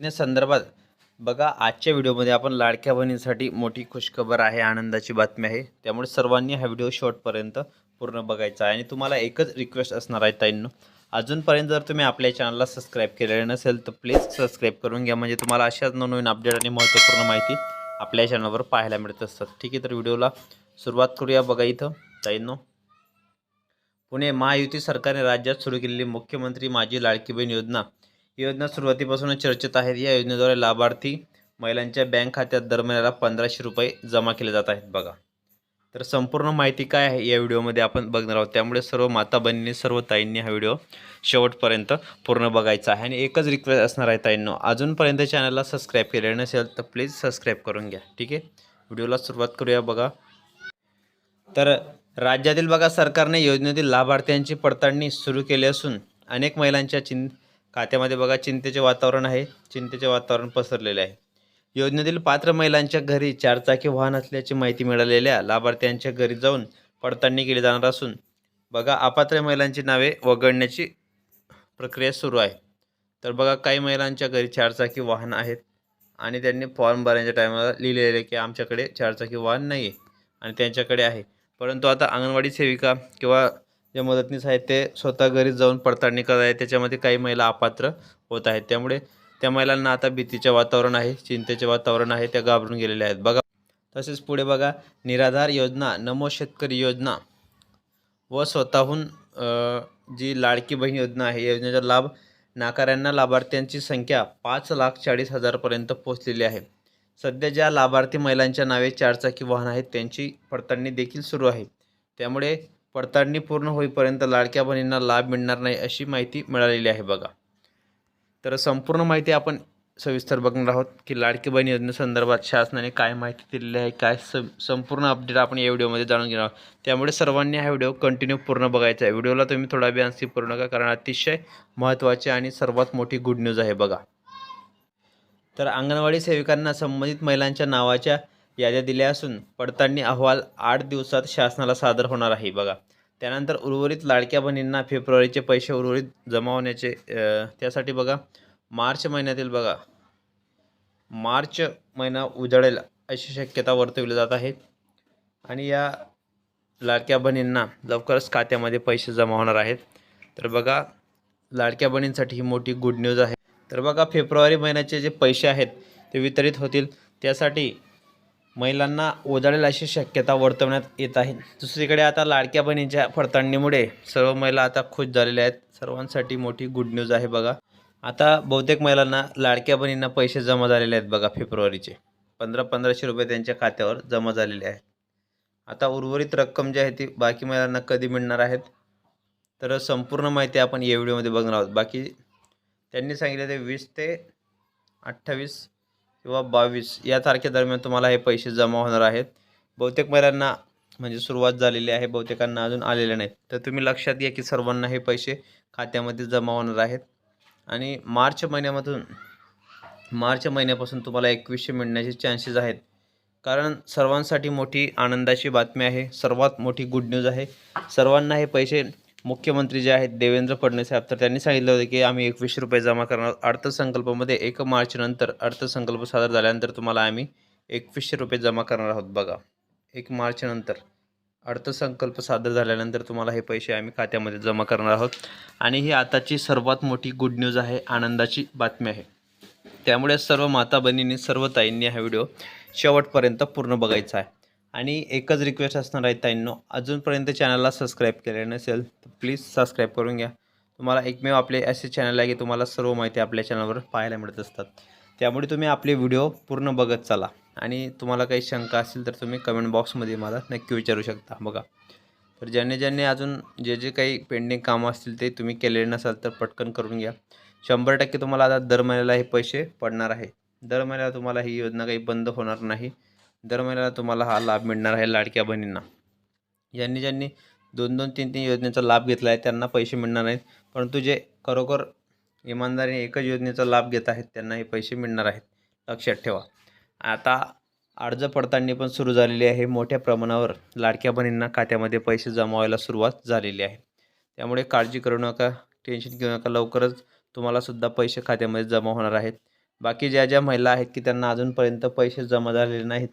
संदर्भात बघा आजच्या व्हिडिओमध्ये आपण लाडक्या बहिणींसाठी मोठी खुशखबर आहे आनंदाची बातमी आहे. त्यामुळे सर्वांनी हा व्हिडिओ शॉर्टपर्यंत पूर्ण बघायचा आहे. आणि तुम्हाला एकच रिक्वेस्ट असणार आहे ताईंनो अजूनपर्यंत जर तुम्ही आपल्या चॅनलला सबस्क्राईब केलेलं नसेल तर प्लीज सबस्क्राईब करून घ्या. म्हणजे तुम्हाला अशाच नवनवीन अपडेट आणि महत्त्वपूर्ण माहिती आपल्या चॅनलवर पाहायला मिळत असतात. ठीक आहे तर व्हिडिओला सुरुवात करूया बघा इथं. ताईंनो पुणे महायुती सरकारने राज्यात सुरू केलेली मुख्यमंत्री माझी लाडकी बहीण योजना योजना सुरुवातीपासूनच चर्चेत आहेत. या योजनेद्वारे लाभार्थी महिलांच्या बँक खात्यात दर महिन्याला पंधराशे रुपये जमा केले जात आहेत बघा. तर संपूर्ण माहिती काय आहे या व्हिडिओमध्ये आपण बघणार आहोत. त्यामुळे सर्व माता बहिणींनी सर्व ताईंनी हा व्हिडिओ शेवटपर्यंत पूर्ण बघायचा आहे. आणि एकच रिक्वेस्ट असणार आहे ताईंनो अजूनपर्यंत चॅनलला सबस्क्राईब केले नसेल तर प्लीज सबस्क्राईब करून घ्या. ठीक आहे? व्हिडिओला सुरुवात करूया बघा. तर राज्यातील बघा सरकारने योजनेतील लाभार्थ्यांची पडताळणी सुरू केली असून अनेक महिलांच्या चिं खात्यामध्ये बघा चिंतेचे वातावरण आहे. चिंतेचे वातावरण पसरलेले आहे. योजनेतील पात्र महिलांच्या घरी चारचाकी वाहन असल्याची माहिती मिळालेल्या लाभार्थ्यांच्या घरी जाऊन पडताळणी केली जाणार असून बघा अपात्र महिलांची नावे वगळण्याची प्रक्रिया सुरू आहे. तर बघा काही महिलांच्या घरी चारचाकी वाहन आहेत आणि त्यांनी फॉर्म भरण्याच्या टायमाला लिहिलेले की आमच्याकडे चारचाकी वाहन नाही आहे आणि त्यांच्याकडे आहे. परंतु आता अंगणवाडी सेविका किंवा जे मदतनीस आहेत ते स्वतः घरीच जाऊन पडताळणी करत आहेत. त्याच्यामध्ये काही महिला अपात्र होत आहेत. त्यामुळे त्या महिलांना आता भीतीचे वातावरण आहे चिंतेचे वातावरण आहे. त्या घाबरून गेलेल्या आहेत. बघा. तसेच पुढे बघा. निराधार योजना नमो शेतकरी योजना व स्वतःहून जी लाडकी बहीण योजना आहे या योजनेचा लाभ नाकाऱ्यांना लाभार्थ्यांची संख्या पाच लाख चाळीस हजारपर्यंत पोहोचलेली आहे. सध्या ज्या लाभार्थी महिलांच्या नावे चारचाकी वाहन आहेत त्यांची पडताळणी देखील सुरू आहे. त्यामुळे पडताळणी पूर्ण होईपर्यंत लाडक्या बहिणींना लाभ मिळणार नाही अशी माहिती मिळालेली आहे बघा. तर संपूर्ण माहिती आपण सविस्तर बघणार आहोत की लाडकी बहीण योजनेसंदर्भात शासनाने काय माहिती दिलेली आहे काय स संपूर्ण अपडेट आपण या व्हिडिओमध्ये जाणून घेणार आहोत. त्यामुळे सर्वांनी हा व्हिडिओ कंटिन्यू पूर्ण बघायचा आहे. व्हिडिओला तुम्ही थोडा वेळ अंशी करू नका कारण अतिशय महत्त्वाची आणि सर्वात मोठी गुड न्यूज आहे बघा. तर अंगणवाडी सेविकांना संबंधित महिलांच्या नावाच्या याद्या दिल्या असून पडताळणी अहवाल आठ दिवसात शासनाला सादर होणार आहे. बघा त्यानंतर उर्वरित लाडक्या बहिणींना फेब्रुवारीचे पैसे उर्वरित जमा होण्याचे त्यासाठी बघा मार्च महिन्यातील बघा मार्च महिना उजळेल अशी शक्यता वर्तवली जात आहे. आणि या लाडक्या बहिणींना लवकरच खात्यामध्ये पैसे जमा होणार आहेत. तर बघा लाडक्या बहिणींसाठी ही मोठी गुड न्यूज आहे. तर बघा फेब्रुवारी महिन्याचे जे पैसे आहेत ते वितरित होतील. त्यासाठी महिलांना ओजाडेल अशी शक्यता वर्तवण्यात येत आहे. दुसरीकडे आता लाडक्या बहिणीच्या पडताळणीमुळे सर्व महिला आता खुश झालेल्या आहेत. सर्वांसाठी मोठी गुड न्यूज आहे बघा. आता बहुतेक महिलांना लाडक्या बहिणींना पैसे जमा झालेले आहेत बघा फेब्रुवारीचे. पंधरा पंधराशे रुपये त्यांच्या खात्यावर जमा झालेले आहेत. आता उर्वरित रक्कम जी आहे ती बाकी महिलांना कधी मिळणार आहेत? तर संपूर्ण माहिती आपण या व्हिडिओमध्ये बघणार आहोत. बाकी त्यांनी सांगितले ते वीस ते अठ्ठावीस किंवा बावीस या तारखेदरम्यान तुम्हाला हे पैसे जमा होणार आहेत. बहुतेक महिलांना म्हणजे सुरुवात झालेली आहे बहुतेकांना अजून आलेले नाहीत. तर तुम्ही लक्षात घ्या की सर्वांना हे पैसे खात्यामध्ये जमा होणार आहेत. आणि मार्च महिन्यामधून मार्च महिन्यापासून तुम्हाला एकवीसशे मिळण्याचे चान्सेस आहेत. कारण सर्वांसाठी मोठी आनंदाची बातमी आहे सर्वात मोठी गुड न्यूज आहे. सर्वांना हे पैसे मुख्यमंत्री जे आहेत देवेंद्र फडणवीस साहेब तर त्यांनी सांगितलं होतं की आम्ही एकवीसशे रुपये जमा करणार. आहोत. अर्थसंकल्पामध्ये एक मार्चनंतर अर्थसंकल्प सादर झाल्यानंतर तुम्हाला आम्ही एकवीसशे रुपये जमा करणार आहोत बघा. एक मार्चनंतर अर्थसंकल्प सादर झाल्यानंतर तुम्हाला हे पैसे आम्ही खात्यामध्ये जमा करणार आहोत. आणि ही आताची सर्वात मोठी गुड न्यूज आहे आनंदाची बातमी आहे. त्यामुळे सर्व माता बहिणींनी सर्व ताईंनी हा व्हिडिओ शेवटपर्यंत पूर्ण बघायचा आहे. आणि एकच रिक्वेस्ट असणार आहे ताईंनो अजूनपर्यंत चॅनलला सबस्क्राईब केले नसेल तर प्लीज सबस्क्राईब करून घ्या. तुम्हाला एकमेव आपले असे चॅनल आहे की तुम्हाला सर्व माहिती आपल्या चॅनलवर पाहायला मिळत असतात. त्यामुळे तुम्ही आपले व्हिडिओ पूर्ण बघत चाला. आणि तुम्हाला काही शंका असेल तर तुम्ही कमेंट बॉक्समध्ये मला नक्की विचारू शकता बघा. तर ज्यांनी ज्यांनी अजून जे जे काही पेंडिंग कामं असतील ते तुम्ही केलेले नसाल तर पटकन करून घ्या. शंभर टक्के तुम्हाला आता दर महिन्याला हे पैसे पडणार आहे. दर महिन्याला तुम्हाला ही योजना काही बंद होणार नाही. दर महिन्याला तुम्हाला हा लाभ मिळणार आहे लाडक्या बहिणींना. ज्यांनी ज्यांनी दोन दोन तीन तीन योजनेचा लाभ घेतला आहे त्यांना पैसे मिळणार नाहीत. परंतु जे खरोखर इमानदारीने एकच योजनेचा लाभ घेत आहेत त्यांना हे पैसे मिळणार आहेत. लक्षात ठेवा. आता अर्ज पडताळणी पण सुरू झालेली आहे. मोठ्या प्रमाणावर लाडक्या बहिणींना खात्यामध्ये पैसे जमा व्हायला सुरुवात झालेली आहे. त्यामुळे काळजी करू नका टेन्शन घेऊ नका. लवकरच तुम्हालासुद्धा पैसे खात्यामध्ये जमा होणार आहेत. बाकी ज्या ज्या महिला आहेत की त्यांना अजूनपर्यंत पैसे जमा झालेले नाहीत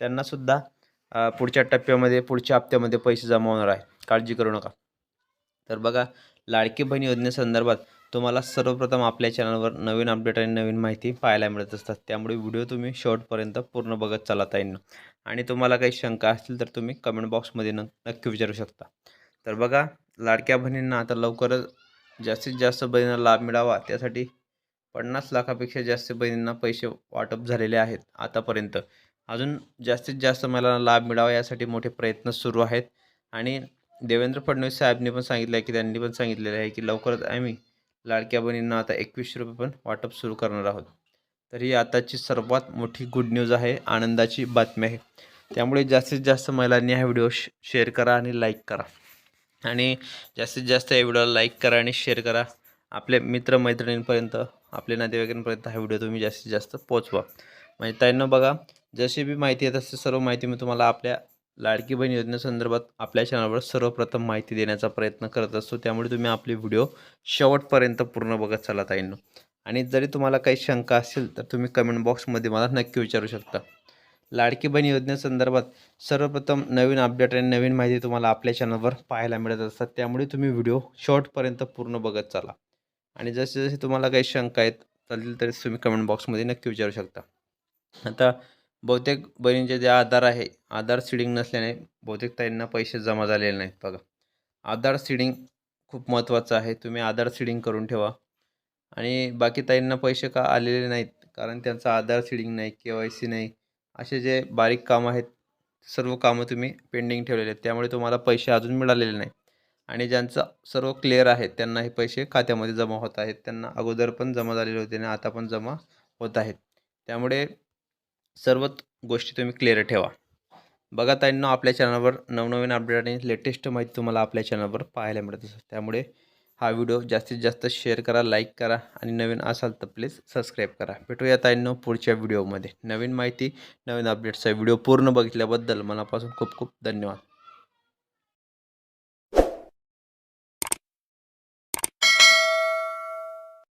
त्यांनासुद्धा पुढच्या टप्प्यामध्ये पुढच्या हप्त्यामध्ये पैसे जमा होणार आहे. काळजी करू नका. तर बघा लाडकी बहीण योजनेसंदर्भात तुम्हाला सर्वप्रथम आपल्या चॅनलवर नवीन अपडेट आणि नवीन माहिती पाहायला मिळत असतात. त्यामुळे व्हिडिओ तुम्ही शॉर्टपर्यंत पूर्ण बघत चला ताईंनो. आणि तुम्हाला काही शंका असतील तर तुम्ही कमेंट बॉक्समध्ये न नक्की विचारू शकता. तर बघा लाडक्या बहिणींना आता लवकरच जास्तीत जास्त बहिणींना लाभ मिळावा. त्यासाठी पन्नास लाखापेक्षा जास्त बहिणींना पैसे वाटप झालेले आहेत आतापर्यंत. अजून जास्तीत जास्त महिलांना लाभ मिळावा यासाठी मोठे प्रयत्न सुरू आहेत. आणि देवेंद्र फडणवीस साहेबनी पण सांगितलं आहे की त्यांनी पण सांगितलेलं आहे की लवकरच आम्ही लाडक्या बहिणींना आता एकवीसशे रुपये पण वाटप सुरू करणार आहोत. तर ही आताची सर्वात मोठी गुड न्यूज आहे आनंदाची बातमी आहे. त्यामुळे जास्तीत जास्त महिलांनी हा व्हिडिओ श शेअर करा आणि लाईक करा. आणि जास्तीत जास्त या व्हिडिओला लाईक करा आणि शेअर करा. आपल्या मित्रमैत्रिणींपर्यंत आपल्या नातेवाईकांपर्यंत हा व्हिडिओ तुम्ही जास्तीत जास्त पोचवा. म्हणजे त्यांना बघा जशी बी माहिती आहे तसे सर्व माहिती मी तुम्हाला आपल्या लाडकी बहीण योजनेसंदर्भात आपल्या चॅनलवर सर्वप्रथम माहिती देण्याचा प्रयत्न करत असतो. त्यामुळे तुम्ही आपले व्हिडिओ शेवटपर्यंत पूर्ण बघत चला ताईंनो. आणि जरी तुम्हाला काही शंका असेल तर तुम्ही कमेंट बॉक्समध्ये मला नक्की विचारू शकता. लाडकी बहीण योजनेसंदर्भात सर्वप्रथम नवीन अपडेट आणि नवीन माहिती तुम्हाला आपल्या चॅनलवर पाहायला मिळत असतात. त्यामुळे तुम्ही व्हिडिओ शॉर्टपर्यंत पूर्ण बघत चाला. आणि जसे जसे तुम्हाला काही शंका आहेत चालतील तरी तुम्ही कमेंट बॉक्समध्ये नक्की विचारू शकता. आता बहुतेक बहिणींचे जे आधार आहे आधार सीडिंग नसल्याने बहुतेक ताईंना पैसे जमा झालेले नाहीत बघा. आधार सीडिंग खूप महत्त्वाचं आहे तुम्ही आधार सीडिंग करून ठेवा. आणि बाकी ताईंना पैसे का आलेले नाहीत? कारण त्यांचा आधार सीडिंग नाही के वाय सी नाही असे जे बारीक कामं आहेत सर्व कामं तुम्ही पेंडिंग ठेवलेले आहेत. त्यामुळे तुम्हाला पैसे अजून मिळालेले नाही आणि ज्यांचं सर्व क्लिअर आहे त्यांना हे पैसे खात्यामध्ये जमा होत आहेत. त्यांना अगोदर पण जमा झालेले होते आणि आता पण जमा होत आहेत. त्यामुळे सर्वच गोष्टी तुम्ही क्लिअर ठेवा. बघा ताईंनो आपल्या चॅनलवर नवनवीन अपडेट आणि लेटेस्ट माहिती तुम्हाला आपल्या चॅनलवर पाहायला मिळत असते त्यामुळे हा व्हिडिओ जास्तीत जास्त शेअर करा लाईक करा आणि नवीन असाल तर प्लीज सबस्क्राईब करा. भेटूया ताईंनो पुढच्या व्हिडिओमध्ये नवीन माहिती नवीन अपडेट्सचा व्हिडिओ पूर्ण बघितल्याबद्दल मनापासून खूप खूप धन्यवाद.